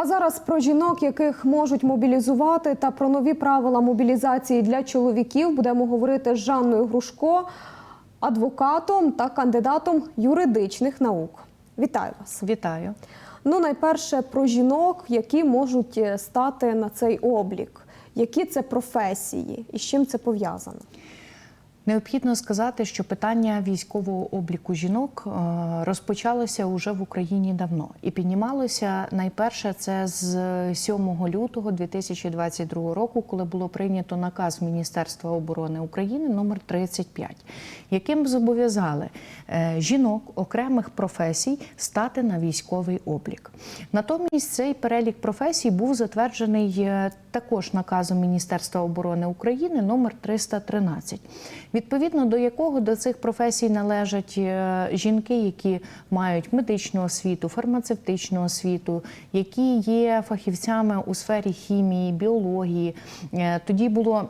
А зараз про жінок, яких можуть мобілізувати, та про нові правила мобілізації для чоловіків будемо говорити з Жанною Грушко, адвокатом та кандидатом юридичних наук. Вітаю вас! Вітаю. Ну, найперше про жінок, які можуть е, стати на цей облік. Які це професії і з чим це пов'язано? Необхідно сказати, що питання військового обліку жінок е, розпочалося уже в Україні давно і піднімалося найперше це з 7 лютого 2022 року, коли було прийнято наказ Міністерства оборони України номер 35, яким зобов'язали е, жінок окремих професій стати на військовий облік. Натомість цей перелік професій був затверджений е, також наказом Міністерства оборони України номер 313 відповідно до якого до цих професій належать е, жінки, які мають медичну освіту, фармацевтичну освіту, які є фахівцями у сфері хімії, біології. Е, Тоді було.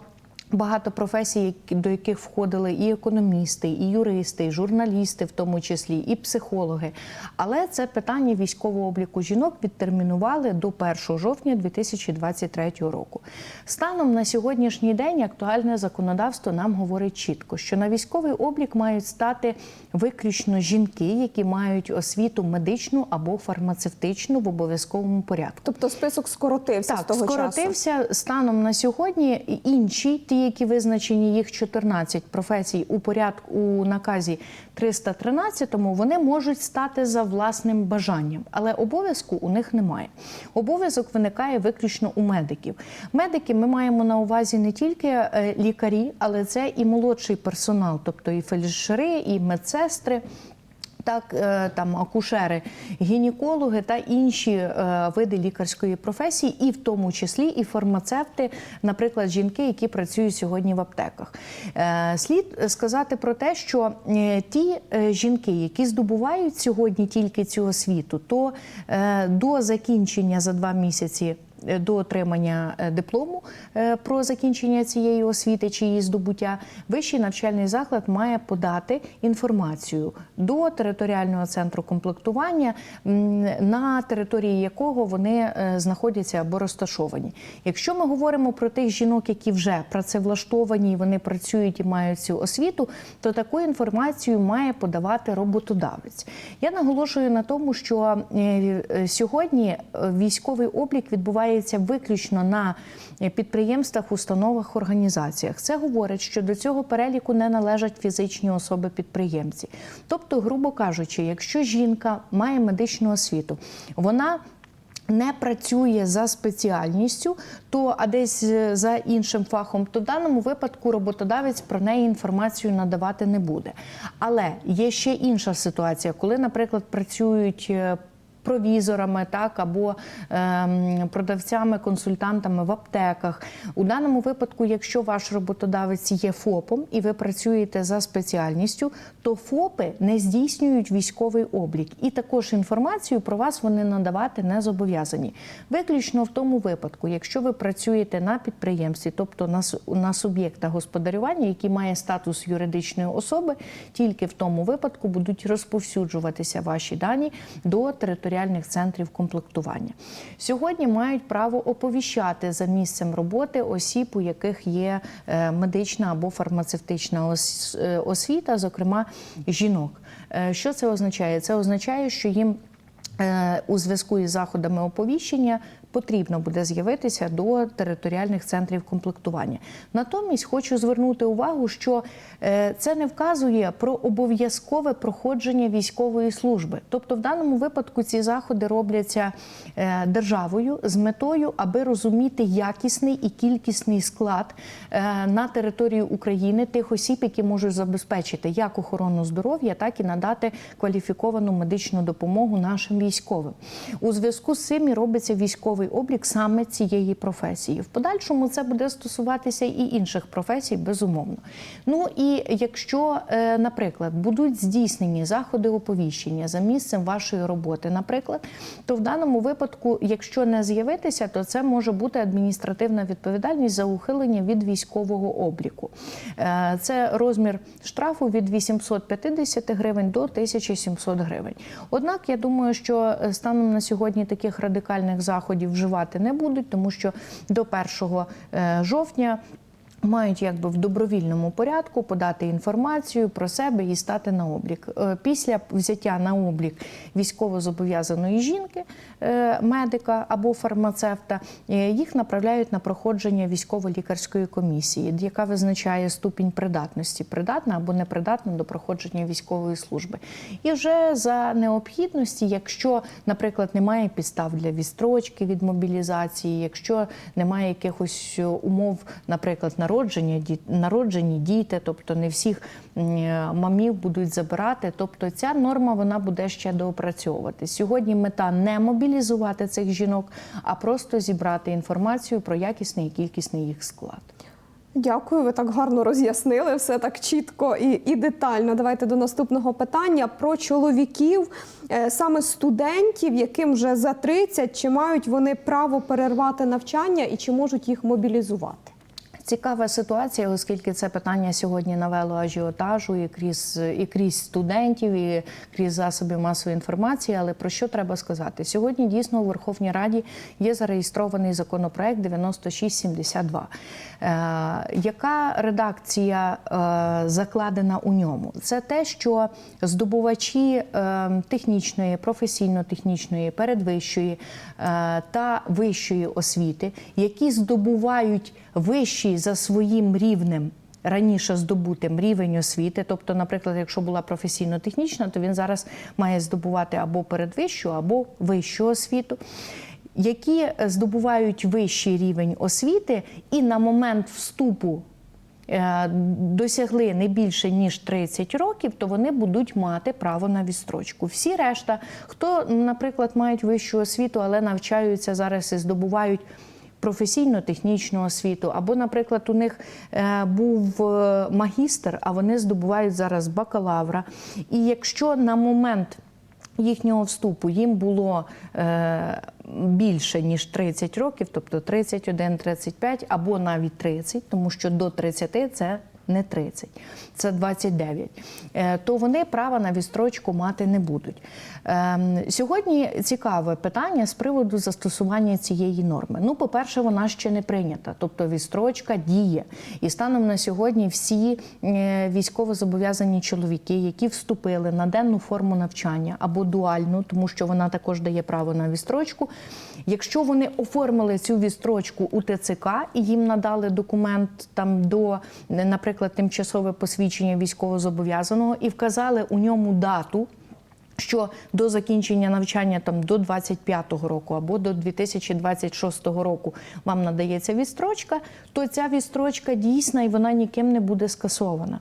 Багато професій, до яких входили і економісти, і юристи, і журналісти, в тому числі, і психологи. Але це питання військового обліку жінок відтермінували до 1 жовтня 2023 року. Станом на сьогоднішній день актуальне законодавство нам говорить чітко, що на військовий облік мають стати виключно жінки, які мають освіту медичну або фармацевтичну в обов'язковому порядку. Тобто список скоротився з Так, того часу. скоротився станом на сьогодні. Інші, ті, які визначені їх 14 професій у порядку у наказі 313, вони можуть стати за власним бажанням, але обов'язку у них немає. Обов'язок виникає виключно у медиків. Медики ми маємо на увазі не тільки е, лікарі, але це і молодший персонал, тобто і фельдшери, і медсестри. Так, е, там акушери, гінекологи та інші е, види лікарської професії, і в тому числі і фармацевти, наприклад, жінки, які працюють сьогодні в аптеках. Е, Слід сказати про те, що ті жінки, які здобувають сьогодні тільки цю освіту, то до закінчення за два місяці до отримання е, диплому е, про закінчення цієї освіти чи її здобуття, вищий навчальний заклад має подати інформацію до територіального центру комплектування, на території якого вони е, знаходяться або розташовані. Якщо ми говоримо про тих жінок, які вже працевлаштовані, вони працюють і мають цю освіту, то таку інформацію має подавати роботодавець. Я наголошую на тому, що е, е, сьогодні е, військовий облік відбувається виключно на е, підприємствах, установах, організаціях. Це говорить, що до цього переліку не належать фізичні особи-підприємці. Тобто, грубо кажучи, якщо жінка має медичну освіту, вона не працює за спеціальністю, то а десь е, за іншим фахом, то в даному випадку роботодавець про неї інформацію надавати не буде. Але є ще інша ситуація, коли, наприклад, працюють. Провізорами, так або ем, продавцями, консультантами в аптеках. У даному випадку, якщо ваш роботодавець є ФОПом і ви працюєте за спеціальністю, то ФОПи не здійснюють військовий облік, і також інформацію про вас вони надавати не зобов'язані. Виключно в тому випадку, якщо ви працюєте на підприємстві, тобто на, на суб'єкта господарювання, який має статус юридичної особи, тільки в тому випадку будуть розповсюджуватися ваші дані до територіальних центрів комплектування. Сьогодні мають право оповіщати за місцем роботи осіб, у яких є е, медична або фармацевтична е, освіта, зокрема жінок. Е, Що це означає? Це означає, що їм у зв'язку із заходами оповіщення потрібно буде з'явитися до територіальних центрів комплектування. Натомість хочу звернути увагу, що е, це не вказує про обов'язкове проходження військової служби. Тобто, в даному випадку ці заходи робляться е, державою з метою, аби розуміти якісний і кількісний склад е, на території України тих осіб, які можуть забезпечити як охорону здоров'я, так і надати кваліфіковану медичну допомогу нашим військовим. У зв'язку з цим і робиться військовий облік саме цієї професії. В подальшому це буде стосуватися і інших професій, безумовно. Ну і якщо, е, наприклад, будуть здійснені заходи оповіщення за місцем вашої роботи, наприклад, то в даному випадку, якщо не з'явитися, то це може бути адміністративна відповідальність за ухилення від військового обліку. Е, Це розмір штрафу від 850 гривень до 1700 гривень. Однак я думаю, що е, станом на сьогодні таких радикальних заходів вживати не будуть, тому що до 1 е, жовтня. Мають якби в добровільному порядку подати інформацію про себе і стати на облік. Е, Після взяття на облік військовозобов'язаної жінки, е, медика або фармацевта, е, їх направляють на проходження військово-лікарської комісії, яка визначає ступінь придатності, придатна або непридатна до проходження військової служби. І вже за необхідності, якщо, наприклад, немає підстав для відстрочки від мобілізації, якщо немає якихось умов, наприклад, народження народжені діти, тобто не всіх мамів будуть забирати. Тобто ця норма вона буде ще доопрацьовувати. Сьогодні мета не мобілізувати цих жінок, а просто зібрати інформацію про якісний і кількісний їх склад. Дякую, ви так гарно роз'яснили все так чітко і, і детально. Давайте до наступного питання про чоловіків, е, саме студентів, яким вже за 30, чи мають вони право перервати навчання і чи можуть їх мобілізувати? Цікава ситуація, оскільки це питання сьогодні навело ажіотажу і крізь і крізь студентів, і крізь засоби масової інформації. Але про що треба сказати? Сьогодні дійсно у Верховній Раді є зареєстрований законопроект 9672. Е, яка редакція е, закладена у ньому? Це те, що здобувачі е, технічної, професійно-технічної, передвищої та вищої освіти, які здобувають за своїм рівнем. Раніше здобутим рівень освіти, тобто, наприклад, якщо була професійно-технічна, то він зараз має здобувати або передвищу, або вищу освіту, які здобувають вищий рівень освіти, і на момент вступу е, досягли не більше ніж 30 років, то вони будуть мати право на відстрочку. Всі решта, хто, наприклад, мають вищу освіту, але навчаються зараз і здобувають професійно-технічну освіту, або, наприклад, у них е, був е, магістр, а вони здобувають зараз бакалавра. І якщо на момент їхнього вступу їм було е, більше ніж 30 років, тобто 31, 35 або навіть 30, тому що до 30 це не 30, це 29, е, то вони права на відстрочку мати не будуть. Ем, Сьогодні цікаве питання з приводу застосування цієї норми. Ну, по-перше, вона ще не прийнята, тобто відстрочка діє. І станом на сьогодні всі е, військовозобов'язані чоловіки, які вступили на денну форму навчання або дуальну, тому що вона також дає право на відстрочку. Якщо вони оформили цю відстрочку у ТЦК і їм надали документ там до, наприклад, тимчасове посвідчення військовозобов'язаного і вказали у ньому дату. Що до закінчення навчання там до 25-го року або до 2026 року вам надається відстрочка, то ця відстрочка дійсна і вона ніким не буде скасована.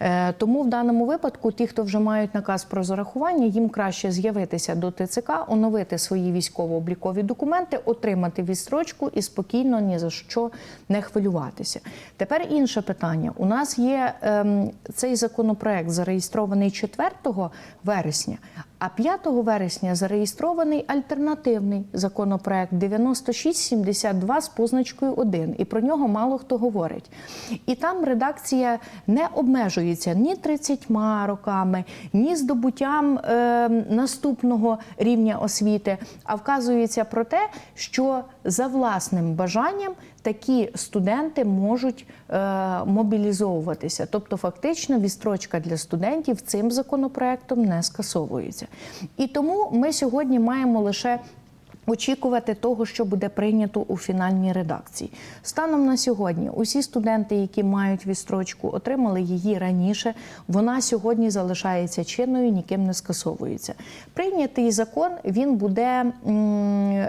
Е, тому в даному випадку, ті, хто вже мають наказ про зарахування, їм краще з'явитися до ТЦК, оновити свої військово-облікові документи, отримати відстрочку і спокійно ні за що не хвилюватися. Тепер інше питання. У нас є ем, цей законопроект зареєстрований 4 вересня. А 5 вересня зареєстрований альтернативний законопроект 9672 з позначкою 1, і про нього мало хто говорить. І там редакція не обмежується ні 30 роками, ні здобуттям е, наступного рівня освіти, а вказується про те, що за власним бажанням такі студенти можуть е, мобілізовуватися. Тобто, фактично, відстрочка для студентів цим законопроектом не скасовується. І тому ми сьогодні маємо лише. Очікувати того, що буде прийнято у фінальній редакції. Станом на сьогодні усі студенти, які мають відстрочку, отримали її раніше. Вона сьогодні залишається чинною, ніким не скасовується. Прийнятий закон він буде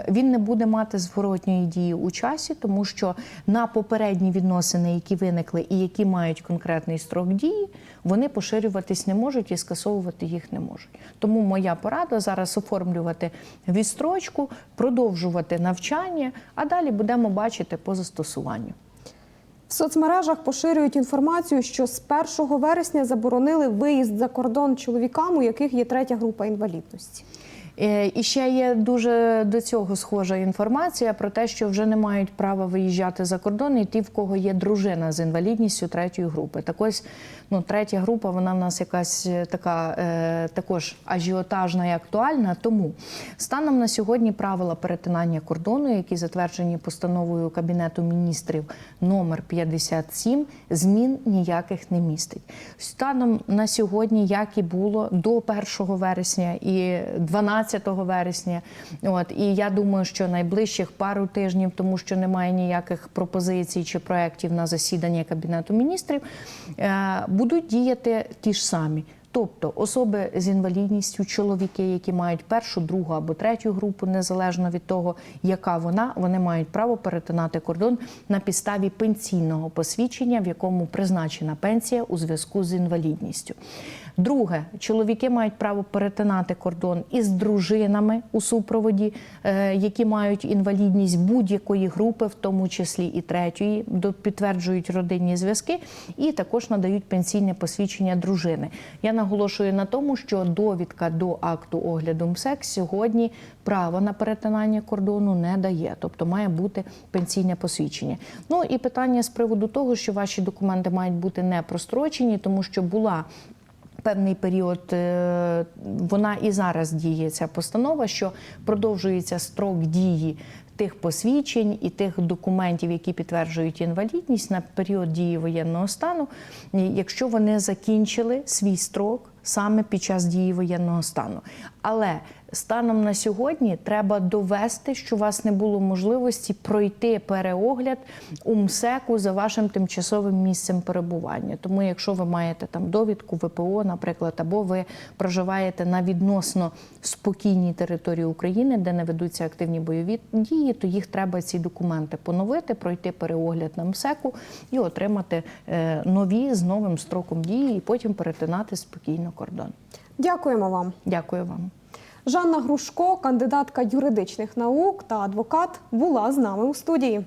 він не буде мати зворотньої дії у часі, тому що на попередні відносини, які виникли і які мають конкретний строк дії, вони поширюватись не можуть і скасовувати їх не можуть. Тому моя порада зараз оформлювати відстрочку, продовжувати навчання, а далі будемо бачити по застосуванню. В соцмережах поширюють інформацію, що з 1 вересня заборонили виїзд за кордон чоловікам, у яких є третя група інвалідності. Е, І ще є дуже до цього схожа інформація про те, що вже не мають права виїжджати за кордон і ті, в кого є дружина з інвалідністю третьої групи. Так ось, ну, третя група, вона в нас якась е, така е, також ажіотажна і актуальна. Тому станом на сьогодні правила перетинання кордону, які затверджені постановою Кабінету міністрів номер 57, змін ніяких не містить. Станом на сьогодні, як і було до 1 вересня і 12 вересня. От і я думаю, що найближчих пару тижнів, тому що немає ніяких пропозицій чи проєктів на засідання Кабінету міністрів, е, будуть діяти ті ж самі. Тобто особи з інвалідністю, чоловіки, які мають першу, другу або третю групу, незалежно від того, яка вона, вони мають право перетинати кордон на підставі пенсійного посвідчення, в якому призначена пенсія у зв'язку з інвалідністю. Друге, чоловіки мають право перетинати кордон із дружинами у супроводі, е, які мають інвалідність будь-якої групи, в тому числі і третьої, підтверджують родинні зв'язки, і також надають пенсійне посвідчення дружини. Я наголошую на тому, що довідка до акту огляду МСЕК сьогодні право на перетинання кордону не дає, тобто має бути пенсійне посвідчення. Ну і питання з приводу того, що ваші документи мають бути не прострочені, тому що була певний період е, вона і зараз діє ця постанова, що продовжується строк дії тих посвідчень і тих документів, які підтверджують інвалідність на період дії воєнного стану, якщо вони закінчили свій строк саме під час дії воєнного стану. Але станом на сьогодні треба довести, що у вас не було можливості пройти переогляд у МСЕКу за вашим тимчасовим місцем перебування. Тому, якщо ви маєте там довідку ВПО, наприклад, або ви проживаєте на відносно спокійній території України, де не ведуться активні бойові дії, то їх треба ці документи поновити, пройти переогляд на МСЕКу і отримати е, нові з новим строком дії, і потім перетинати спокійно кордон. Дякуємо вам. Дякую вам. Жанна Грушко, кандидатка юридичних наук та адвокат, була з нами у студії.